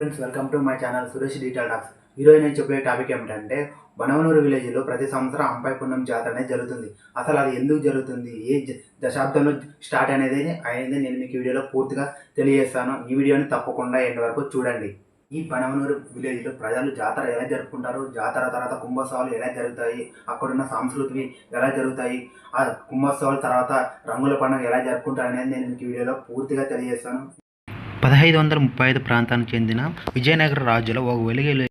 Friends welcome to my channel Suresh detail talks ఈరోజు నేను చెప్పే టాపిక్ ఏమిటంటే బనవనూరు విలేజ్లో ప్రతి సంవత్సరం అంపై పుణ్యం జాతర అనేది జరుగుతుంది. అసలు అది ఎందుకు జరుగుతుంది? ఏ దశాబ్దంలో స్టార్ట్ అనేది అనేది నేను మీకు వీడియోలో పూర్తిగా తెలియజేస్తాను. ఈ వీడియోని తప్పకుండా ఎండ్ వరకు చూడండి. ఈ బనవనూరు విలేజ్లో ప్రజలు జాతర ఎలా జరుపుకుంటారు? జాతర తర్వాత కుంభోత్సవాలు ఎలా జరుగుతాయి? అక్కడున్న సంస్కృతివి ఎలా జరుగుతాయి? ఆ కుంభోత్సవాల తర్వాత రంగుల పండుగ ఎలా జరుపుకుంటారు అనేది నేను మీకు వీడియోలో పూర్తిగా తెలియజేస్తాను. పదహైదు వందల ముప్పై ఐదు ప్రాంతానికి చెందిన విజయనగర రాజుల ఒక వెలుగు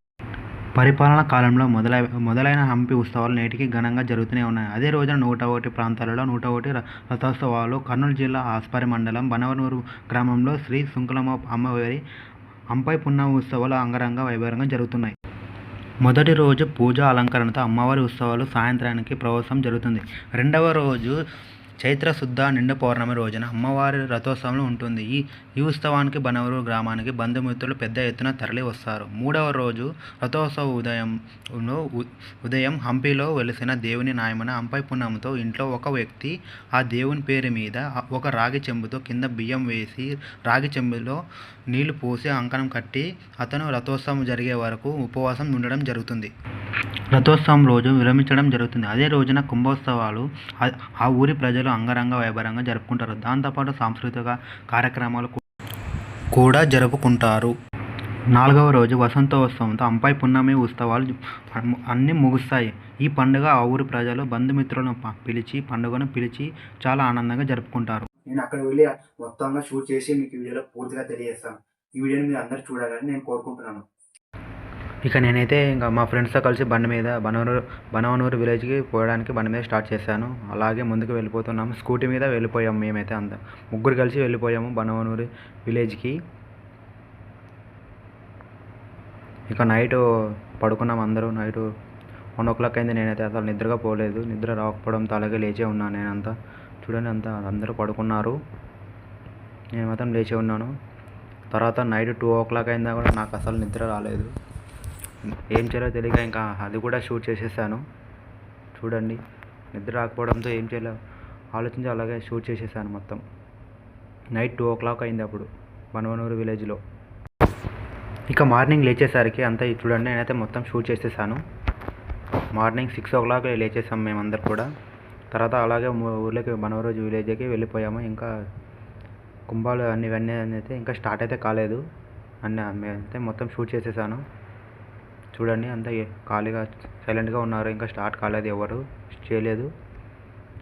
పరిపాలన కాలంలో మొదలై మొదలైన హంపి ఉత్సవాలు నేటికి ఘనంగా జరుగుతూనే ఉన్నాయి. అదే రోజున నూట ఒకటి ప్రాంతాలలో నూట ఒకటి రథోత్సవాలు కర్నూలు జిల్లా ఆస్పారి మండలం బనవనూరు గ్రామంలో శ్రీ శుంకులమ్మ అమ్మవారి అంపై పున్నమ ఉత్సవాలు అంగరంగ వైభవంగా జరుగుతున్నాయి. మొదటి రోజు పూజ అలంకరణతో అమ్మవారి ఉత్సవాలు సాయంత్రానికి ప్రవేశం జరుగుతుంది. రెండవ రోజు చైత్ర శుద్ధ నిండు పౌర్ణమి రోజున అమ్మవారి రథోత్సవం ఉంటుంది. ఈ ఈ ఉత్సవానికి బనవరు గ్రామానికి బంధుమిత్రులు పెద్ద ఎత్తున తరలి వస్తారు. మూడవ రోజు రథోత్సవ ఉదయంలో ఉదయం హంపిలో వెలిసిన దేవుని నాయమన అంపై పున్నముతో ఇంట్లో ఒక వ్యక్తి ఆ దేవుని పేరు మీద ఒక రాగి చెంబుతో కింద బియ్యం వేసి రాగి చెంబులో నీళ్ళు పోసి అంకణం కట్టి అతను రథోత్సవం జరిగే వరకు ఉపవాసం ఉండడం జరుగుతుంది. రథోత్సవం రోజు విరమించడం జరుగుతుంది. అదే రోజున కుంభోత్సవాలు ఆ- ఊరి ప్రజలు అంగరంగ వైభవంగా జరుపుకుంటారు. దాంతోపాటు సాంస్కృతిక కార్యక్రమాలు కూడా జరుపుకుంటారు. నాలుగవ రోజు వసంతోత్సవంతో అంపై పున్నమి ఉత్సవాలు అన్నీ ముగుస్తాయి. ఈ పండుగ ఆ ఊరి ప్రజలు బంధుమిత్రులను ప- పిలిచి పండుగను పిలిచి చాలా ఆనందంగా జరుపుకుంటారు. నేను అక్కడ వెళ్ళి మొత్తంగా షూట్ చేసి మీకు వీడియోలో పూర్తిగా తెలియజేస్తాను. ఈ వీడియోని మీరు అందరూ చూడాలని నేను కోరుకుంటున్నాను. ఇక నేనైతే ఇంకా మా ఫ్రెండ్స్తో కలిసి బండి మీద బనవనూరు బనవనూరు విలేజ్కి పోవడానికి బండి మీద స్టార్ట్ చేశాను. అలాగే ముందుకు వెళ్ళిపోతున్నాము. స్కూటీ మీద వెళ్ళిపోయాము మేమైతే అంత. ముగ్గురు కలిసి వెళ్ళిపోయాము బనవనూరు విలేజ్కి. ఇక నైట్ పడుకున్నాం అందరూ. నైట్ వన్ ఓ క్లాక్ అయింది. నేనైతే అసలు నిద్రగా పోలేదు. నిద్ర రాకపోవడంతో అలాగే లేచే ఉన్నాను నేనంతా. చూడండి అంతా అందరూ పడుకున్నారు. నేను మాత్రం లేచే ఉన్నాను. తర్వాత నైట్ టూ ఓ క్లాక్ అయిందా కూడా నాకు అసలు నిద్ర రాలేదు. ఏం చేయాలో తెలియక ఇంకా అది కూడా షూట్ చేసేసాను. చూడండి నిద్ర రాకపోవడంతో ఏం చేయాలో ఆలోచించి అలాగే షూట్ చేసేసాను మొత్తం. నైట్ టూ ఓ క్లాక్ అయింది అప్పుడు బనవనూరు విలేజ్లో. ఇక మార్నింగ్ లేచేసరికి అంతా చూడండి నేనైతే మొత్తం షూట్ చేసేసాను. మార్నింగ్ సిక్స్ ఓ క్లాక్ లేచేసాం మేమందరు కూడా. తర్వాత అలాగే ఊర్లోకి బనవరోజు విలేజ్కి వెళ్ళిపోయాము. ఇంకా కుంభాలు అన్ని ఇవన్నీ అయితే ఇంకా స్టార్ట్ అయితే కాలేదు. అన్నీ అయితే మొత్తం షూట్ చేసేసాను. చూడండి అంతా ఖాళీగా సైలెంట్గా ఉన్నారు. ఇంకా స్టార్ట్ కాలేదు ఎవరు చేయలేదు.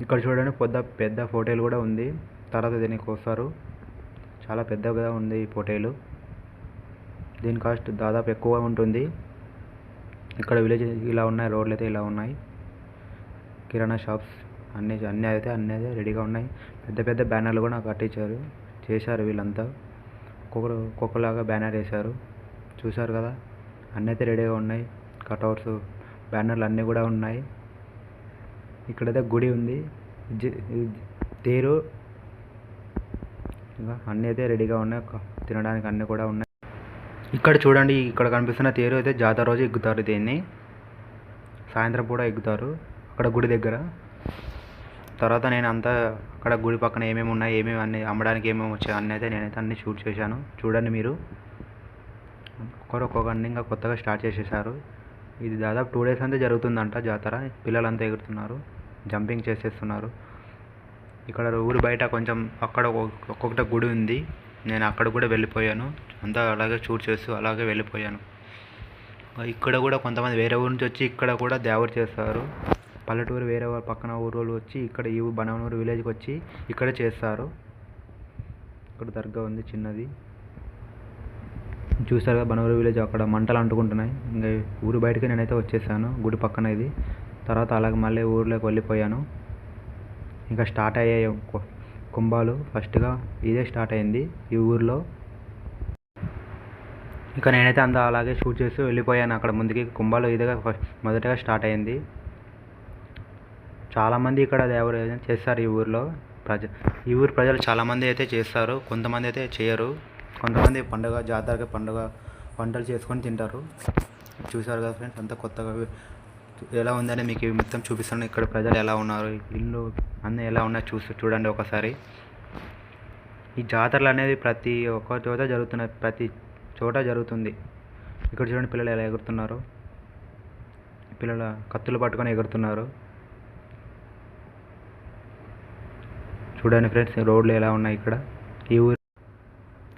ఇక్కడ చూడండి పెద్ద పెద్ద ఫోటోలు కూడా ఉంది. తర్వాత దీనికి వస్తారు. చాలా పెద్దగా ఉంది ఈ ఫోటోలు దీని కాస్ట్ దాదాపు ఎక్కువ ఉంటుంది. ఇక్కడ విలేజ్ ఇలా ఉన్నాయి రోడ్లు అయితే ఇలా ఉన్నాయి. కిరాణా షాప్స్ అన్నీ అన్నీ అయితే అన్నీ అయితే రెడీగా ఉన్నాయి. పెద్ద పెద్ద బ్యానర్లు కూడా కట్టించారు. చేశారు వీళ్ళంతా. ఒక్కొక్కరు ఒక్కొక్కలాగా బ్యానర్ వేశారు. చూశారు కదా? అన్నీ అయితే రెడీగా ఉన్నాయి. కటౌట్స్ బ్యానర్లు అన్నీ కూడా ఉన్నాయి. ఇక్కడైతే గుడి ఉంది. తేరు. ఇంకా అన్నీ అయితే రెడీగా ఉన్నాయి. తినడానికి అన్నీ కూడా ఉన్నాయి. ఇక్కడ చూడండి ఇక్కడ కనిపిస్తున్న తేరు అయితే జాతర రోజు ఎక్కుతారు దీన్ని. సాయంత్రం కూడా ఎక్కుతారు అక్కడ గుడి దగ్గర. తర్వాత నేను అంతా అక్కడ గుడి పక్కన ఏమేమి ఉన్నాయి ఏమేమి అన్ని అమ్మడానికి ఏమేమి వచ్చాయి అన్నీ అయితే నేనైతే అన్ని షూట్ చేశాను. చూడండి మీరు. ఒక్కొక్కరు అన్ని ఇంకా కొత్తగా స్టార్ట్ చేసేసారు ఇది దాదాపు టూ డేస్ అంతే జరుగుతుందంట జాతర. పిల్లలంతా ఎగురుతున్నారు జంపింగ్ చేసేస్తున్నారు. ఇక్కడ ఊరు బయట కొంచెం అక్కడ ఒక్కొక్కటి గుడి ఉంది. నేను అక్కడ కూడా వెళ్ళిపోయాను. అంతా అలాగే షూట్ చేస్తూ అలాగే వెళ్ళిపోయాను. ఇక్కడ కూడా కొంతమంది వేరే ఊరు నుంచి వచ్చి ఇక్కడ కూడా దేవరు చేస్తారు. పల్లెటూరు వేరే పక్కన ఊరు వాళ్ళు వచ్చి ఇక్కడ ఈ బనవనూరు విలేజ్కి వచ్చి ఇక్కడ చేస్తారు. ఇక్కడ దర్గా ఉంది చిన్నది. చూసారుగా కదా విలేజ్ అక్కడ మంటలు అంటుకుంటున్నాయి. ఇంకా ఊరు బయటకి నేనైతే వచ్చేసాను గుడి పక్కన ఇది. తర్వాత అలాగే మళ్ళీ ఊర్లోకి వెళ్ళిపోయాను. ఇంకా స్టార్ట్ అయ్యాయి కు- కుంభాలు. ఫస్ట్గా ఇదే స్టార్ట్ అయింది ఈ ఊర్లో. ఇక నేనైతే అంత అలాగే షూట్ చేస్తూ వెళ్ళిపోయాను అక్కడ ముందుకి. కుంభాలు ఇదిగా ఫస్ట్ మొదటగా స్టార్ట్ అయింది. చాలామంది ఇక్కడ ఎవరు చేస్తారు ఈ ఊర్లో. ప్రజ ఈ ఊరు ప్రజలు చాలామంది అయితే చేస్తారు కొంతమంది అయితే చేయరు. కొంతమంది పండుగ జాతరకి పండుగ వంటలు చేసుకొని తింటారు. చూసారు కదా ఫ్రెండ్స్ అంతా కొత్తగా ఎలా ఉందని మీకు మొత్తం చూపిస్తాను. ఇక్కడ ప్రజలు ఎలా ఉన్నారు ఇల్లు అన్నీ ఎలా ఉన్నాయో చూసి చూడండి ఒకసారి. ఈ జాతరలు అనేది ప్రతి ఒక్క చోట జరుగుతున్నాయి ప్రతి చోట జరుగుతుంది. ఇక్కడ చూడండి పిల్లలు ఎలా ఎగురుతున్నారు. పిల్లల కత్తులు పట్టుకొని ఎగురుతున్నారు. చూడండి ఫ్రెండ్స్ రోడ్లు ఎలా ఉన్నాయి ఇక్కడ. ఈ ఊరు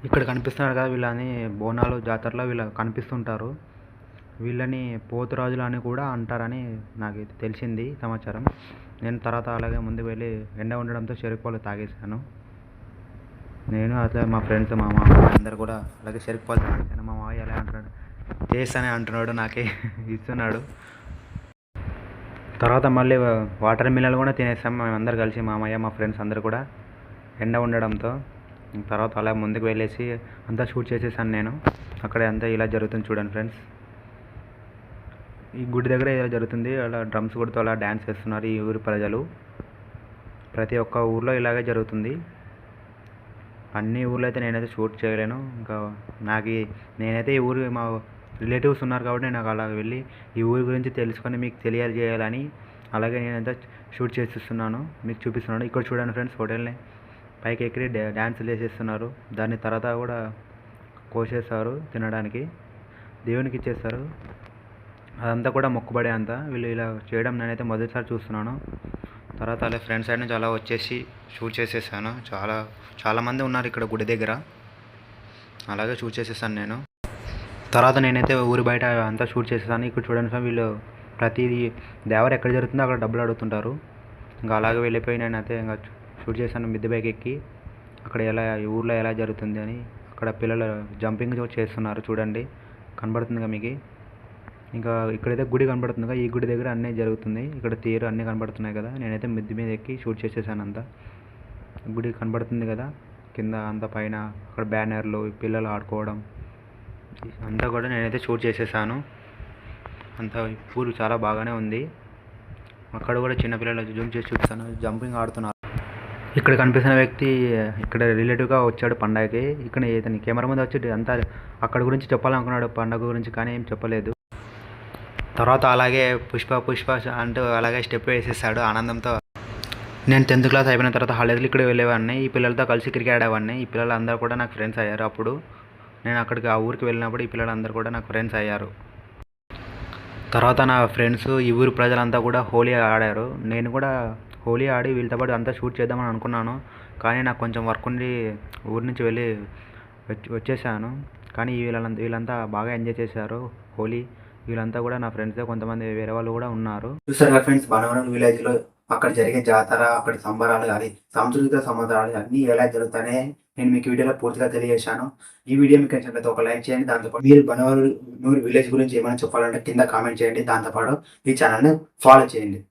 ఇక్కడ కనిపిస్తున్నారు కదా వీళ్ళని బోనాలు జాతరలో వీళ్ళు కనిపిస్తుంటారు. వీళ్ళని పోతురాజులు అని కూడా అంటారని నాకు తెలిసింది సమాచారం. నేను తర్వాత అలాగే ముందుకు వెళ్ళి ఎండ ఉండడంతో చెరుకు పాలు తాగేశాను. నేను అట్లా మా ఫ్రెండ్స్ మా మామ అందరు కూడా అలాగే చెరుకు పాలు తాగేశాను. మా మామయ్య ఎలా అంటున్నాడు చేస్తానే అంటున్నాడు నాకే ఇస్తున్నాడు. తర్వాత మళ్ళీ వాటర్ మిల్లలు కూడా తినేస్తాం మేమందరు కలిసి మామయ్య మా ఫ్రెండ్స్ అందరు కూడా ఎండ ఉండడంతో. తర్వాత అలా ముందుకు వెళ్ళేసి అంతా షూట్ చేసేసాను నేను. అక్కడ అంతా ఇలా జరుగుతుంది చూడండి ఫ్రెండ్స్. ఈ గుడి దగ్గర ఇలా జరుగుతుంది. అలా డ్రమ్స్ కొడుతూ అలా డ్యాన్స్ చేస్తున్నారు ఈ ఊరి ప్రజలు. ప్రతి ఒక్క ఊర్లో ఇలాగే జరుగుతుంది. అన్ని ఊర్లో అయితే నేనైతే షూట్ చేయలేను. ఇంకా నాకు నేనైతే ఈ ఊరు మా రిలేటివ్స్ ఉన్నారు కాబట్టి నాకు అలా వెళ్ళి ఈ ఊరి గురించి తెలుసుకొని మీకు తెలియజేయాలని అలాగే నేనైతే షూట్ చేసిస్తున్నాను. మీకు చూపిస్తున్నాను. ఇక్కడ చూడండి ఫ్రెండ్స్ హోటల్ని. పైకి ఎక్కి డ్యా- డ్యాన్సులు వేసేస్తున్నారు దాని తర్వాత కూడా కోసేస్తారు తినడానికి. దేవునికి ఇచ్చేస్తారు అదంతా కూడా మొక్కుబడే అంతా. వీళ్ళు ఇలా చేయడం నేనైతే మొదటిసారి చూస్తున్నాను. తర్వాత అలా ఫ్రెండ్స్ సైడ్ నుంచి అలా వచ్చేసి షూట్ చేసేసాను. చాలా చాలామంది ఉన్నారు ఇక్కడ గుడి దగ్గర. అలాగే షూట్ చేసేసాను నేను. తర్వాత నేనైతే ఊరి బయట అంతా షూట్ చేసేసాను. ఇక్కడ చూడండి సార్ వీళ్ళు ప్రతిదీ దేవర ఎక్కడ జరుగుతుందో అక్కడ డబ్బులు అడుగుతుంటారు. ఇంకా అలాగే వెళ్ళిపోయి నేనైతే ఇంకా షూట్ చేశాను మిద్దె బైక్ ఎక్కి. అక్కడ ఎలా ఊర్లో ఎలా జరుగుతుంది అని అక్కడ పిల్లలు జంపింగ్ చేస్తున్నారు చూడండి. కనబడుతుందిగా మీకు. ఇంకా ఇక్కడైతే గుడి కనబడుతుందిగా. ఈ గుడి దగ్గర అన్నీ జరుగుతుంది. ఇక్కడ తీరు అన్నీ కనబడుతున్నాయి కదా. నేనైతే మిద్ది మీద ఎక్కి షూట్ చేసేసాను అంతా. గుడి కనబడుతుంది కదా. కింద అంత పైన అక్కడ బ్యానర్లు పిల్లలు ఆడుకోవడం. అంతా కూడా నేనైతే షూట్ చేసేసాను. అంతా పూలు చాలా బాగానే ఉంది. అక్కడ కూడా చిన్నపిల్లలు జూమ్ చేసి చూపిస్తాను. జంపింగ్ ఆడుతున్నారు. ఇక్కడ కనిపిస్తున్న వ్యక్తి ఇక్కడ రిలేటివ్గా వచ్చాడు పండగకి. ఇక్కడ ఇతని కెమెరా ముందు వచ్చి అంతా అక్కడ గురించి చెప్పాలనుకున్నాడు. పండగ గురించి కానీ ఏం చెప్పలేదు. తర్వాత అలాగే పుష్ప పుష్ప అంటూ అలాగే స్టెప్ వేసేసాడు ఆనందంతో. నేను టెన్త్ క్లాస్ అయిపోయిన తర్వాత హాలిడేస్కి ఇక్కడ వెళ్ళేవాడిని. ఈ పిల్లలతో కలిసి క్రికెట్ ఆడేవాడిని. ఈ పిల్లలందరూ కూడా నాకు ఫ్రెండ్స్ అయ్యారు అప్పుడు. నేను అక్కడికి ఆ ఊరికి వెళ్ళినప్పుడు ఈ పిల్లలందరూ కూడా నాకు ఫ్రెండ్స్ అయ్యారు. తర్వాత నా ఫ్రెండ్స్ ఈ ఊరి ప్రజలంతా కూడా హోలీ ఆడారు. నేను కూడా హోలీ ఆడి వీళ్ళతో పాటు అంతా షూట్ చేద్దామని అనుకున్నాను. కానీ నాకు కొంచెం వర్క్ ఉండి ఊరి నుంచి వెళ్ళి వచ్చి- వచ్చేసాను. కానీ వీళ్ళంతా వీళ్ళంతా బాగా ఎంజాయ్ చేశారు హోలీ. వీళ్ళంతా కూడా నా ఫ్రెండ్స్ కొంతమంది వేరే వాళ్ళు కూడా ఉన్నారు. చూసారు ఫ్రెండ్స్ బనవరం విలేజ్లో అక్కడ జరిగే జాతర అక్కడ సంబరాలు కానీ సాంస్కృతిక సంబరాలు అన్ని ఎలా జరుగుతాయని నేను మీకు వీడియోలో పూర్తిగా తెలియజేశాను. ఈ వీడియో మీకు నచ్చినట్లయితే ఒక లైక్ చేయండి దాంతోపాటు మీరు బనవరం విలేజ్ గురించి ఏమైనా చెప్పాలంటే కింద కామెంట్ చేయండి. దాంతోపాటు ఈ ఛానల్ని ఫాలో చేయండి.